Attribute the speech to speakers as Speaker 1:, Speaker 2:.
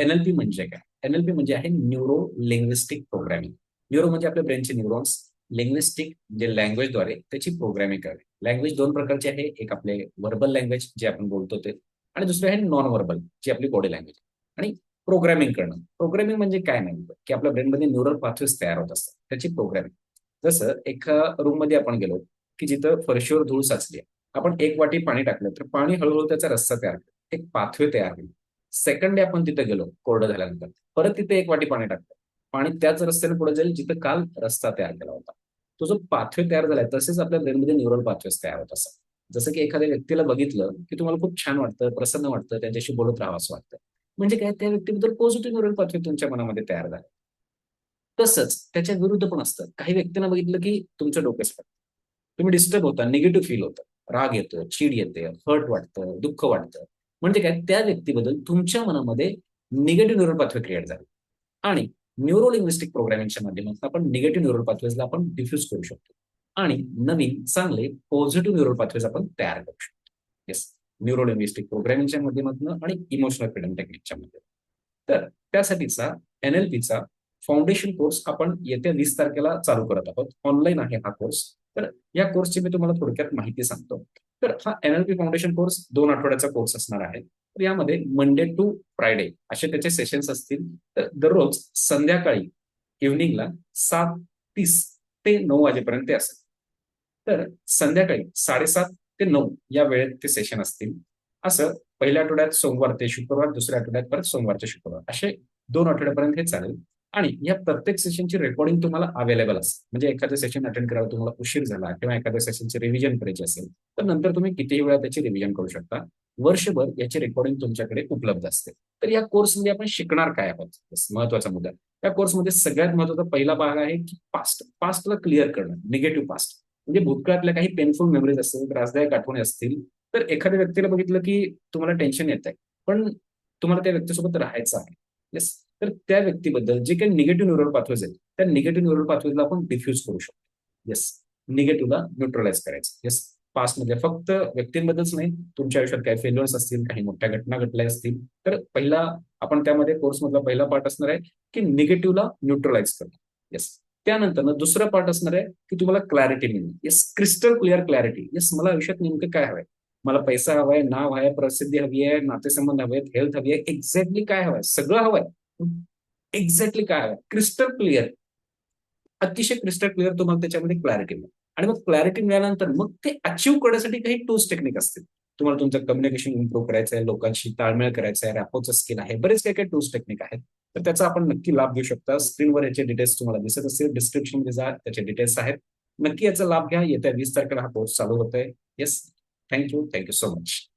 Speaker 1: NLP म्हणजे काय? NLP म्हणजे आहे न्यूरो लिंग्विस्टिक प्रोग्रामिंग न्यूरो म्हणजे आपल्या ब्रेनचे न्यूरॉन्स लिंग्विस्टिक जे लँग्वेजद्वारे त्याची प्रोग्रामिंग करणे लँग्वेज दोन प्रकारचे आहे. एक आपले वर्बल लँग्वेज जे आपण बोलतो ते आणि दुसरे आहे नॉन वर्बल जी आपली बॉडी लँग्वेज आणि प्रोग्रामिंग करणं. प्रोग्रामिंग म्हणजे काय नाही की आपल्या ब्रेनमध्ये न्यूरल पाथवेज तयार होत असतात. त्याची प्रोग्रामिंग जसं एका रूममध्ये आपण गेलो की जिथं फरशीवर धूळ साचली आहे. आपण एक वाटी पाणी टाकलं तर पाणी हळूहळू त्याचा रस्ता तयार केला एक पाथवे तयार होईल. सेकंड डे आपण तिथे गेलो कोरडं झाल्यानंतर. परत तिथे एक वाटी पाणी टाकतं पाणी त्याच रस्त्याने पुढे जाईल जिथं काल रस्ता तयार केला होता. तो जो पाथवे तयार झालाय तसेच आपल्या ब्रेनमध्ये न्यूरल पाथवेज तयार होत असतात. जसं की एखाद्या व्यक्तीला बघितलं की तुम्हाला खूप छान वाटतं प्रसन्न वाटतं त्यांच्याशी बोलत राहावं असं वाटतं. म्हणजे काय त्या व्यक्तीबद्दल पॉझिटिव्ह न्यूरल पाथवे तुमच्या मनामध्ये तयार झाले. तसंच त्याच्या विरुद्ध पण असतं. काही व्यक्तींना बघितलं की तुमचं डोकं तुम्ही डिस्टर्ब होता निगेटिव्ह फील होतं. राग येतो चीड येते हर्ट वाटतं दुःख वाटतं. म्हणजे काय? त्या व्यक्तीबद्दल तुमच्या मनामध्ये निगेटिव्ह न्यूरल पाथवे क्रिएट झाले. आणि न्यूरो लिंग्विस्टिक प्रोग्रामिंगच्या माध्यमातून आपण निगेटिव्ह न्यूरल पाथवेजला आपण डिफ्यूज करू शकतो. आणि नवीन चांगले पॉझिटिव्ह न्यूरल पाथवेज आपण तयार करू शकतो. येस न्यूरो लिंग्विस्टिक प्रोग्रामिंगच्या माध्यमातून आणि इमोशनल फ्रीडम टेक्निकच्या माध्यमातून. तर त्यासाठीचा एनएलपीचा फाउंडेशन कोर्स आपण येत्या वीस तारखेला चालू करत आहोत. ऑनलाईन आहे हा कोर्स तर या कोर्सची मी तुम्हाला थोडक्यात माहिती सांगतो. तर हा एनएलपी फाउंडेशन कोर्स दोन आठवड्याचा कोर्स असणार आहे. तर यामध्ये मंडे टू फ्रायडे असे त्याचे सेशन्स असतील. तर दररोज संध्याकाळी इव्हनिंगला सात तीस ते नऊ वाजेपर्यंत ते असेल. तर संध्याकाळी साडेसात ते नऊ या वेळेत ते सेशन असतील. असं पहिल्या आठवड्यात सोमवार ते शुक्रवार दुसऱ्या आठवड्यात परत सोमवार ते शुक्रवार असे दोन आठवड्यापर्यंत हे चालेल. आणि या प्रत्येक सेशनची रेकॉर्डिंग तुम्हाला अवेलेबल असेल. म्हणजे एखादं सेशन अटेंड करायला तुम्हाला उशीर झाला किंवा एखाद्या सेशनचे रिव्हिजन करायचे असेल तर नंतर तुम्ही कितीही वेळा त्याची रिव्हिजन करू शकता. वर्षभर याची रेकॉर्डिंग तुमच्याकडे उपलब्ध असते. तर या कोर्समध्ये आपण शिकणार काय आहोत? महत्त्वाचा मुद्दा. या कोर्समध्ये सगळ्यात महत्त्वाचा पहिला भाग आहे की पास्ट पास्टला क्लिअर करणं. निगेटिव्ह पास्ट म्हणजे भूतकाळातल्या काही पेनफुल मेमरीज असतील त्रासदायक आठवणी असतील तर एखाद्या व्यक्तीला बघितलं की तुम्हाला टेन्शन येत आहे पण तुम्हाला त्या व्यक्तीसोबत राहायचं आहे. येस तर त्या व्यक्तीबद्दल जे काही निगेटिव्ह न्यूरल पाथवेज आहेत त्या निगेटिव्ह न्यूरल पाथवेजला आपण डिफ्यूज करू शकतो. येस निगेटिव्हला न्यूट्रलाइज करायचं. येस पास्टमध्ये फक्त व्यक्तींबद्दलच नाही तुमच्या आयुष्यात काही फेल्युअर्स असतील काही मोठ्या घटना घडल्या असतील तर पहिला आपण त्यामध्ये कोर्स मधला पहिला पार्ट असणार आहे की निगेटिव्हला न्यूट्रलाइज करणं. येस त्यानंतर दुसरा पार्ट असणार आहे की तुम्हाला क्लॅरिटी मिळणं. Yes crystal clear clarity yes मला आयुष्यात नेमकं काय हवंय? मला पैसा हवाय नाव आहे प्रसिद्धी हवी आहे नातेसंबंध हवे आहेत हेल्थ हवी आहे एक्झॅक्टली काय हवंय? सगळं हवंय. एक्झॅक्टली काय क्रिस्टल क्लिअर अतिशय क्रिस्टल क्लिअर तुम्हाला त्याच्यामध्ये क्लॅरिटी मिळेल. आणि मग क्लॅरिटी मिळाल्यानंतर मग ते अचीव्ह करण्यासाठी काही टूल्स टेक्निक असतील. तुम्हाला तुमचं कम्युनिकेशन इम्प्रूव्ह करायचं आहे लोकांशी ताळमेळ करायचं आहे रॅपोचं स्किल आहे बरेच काही काही टूल्स टेक्निक आहेत. तर त्याचा आपण नक्की लाभ घेऊ शकता. स्क्रीनवर याचे डिटेल्स तुम्हाला दिसत असतील. डिस्क्रिप्शन जा त्याचे डिटेल्स आहेत. नक्की याचा लाभ घ्या. येत्या वीस तारखेला हा कोर्स चालू होतोय. Yes thank you thank you so much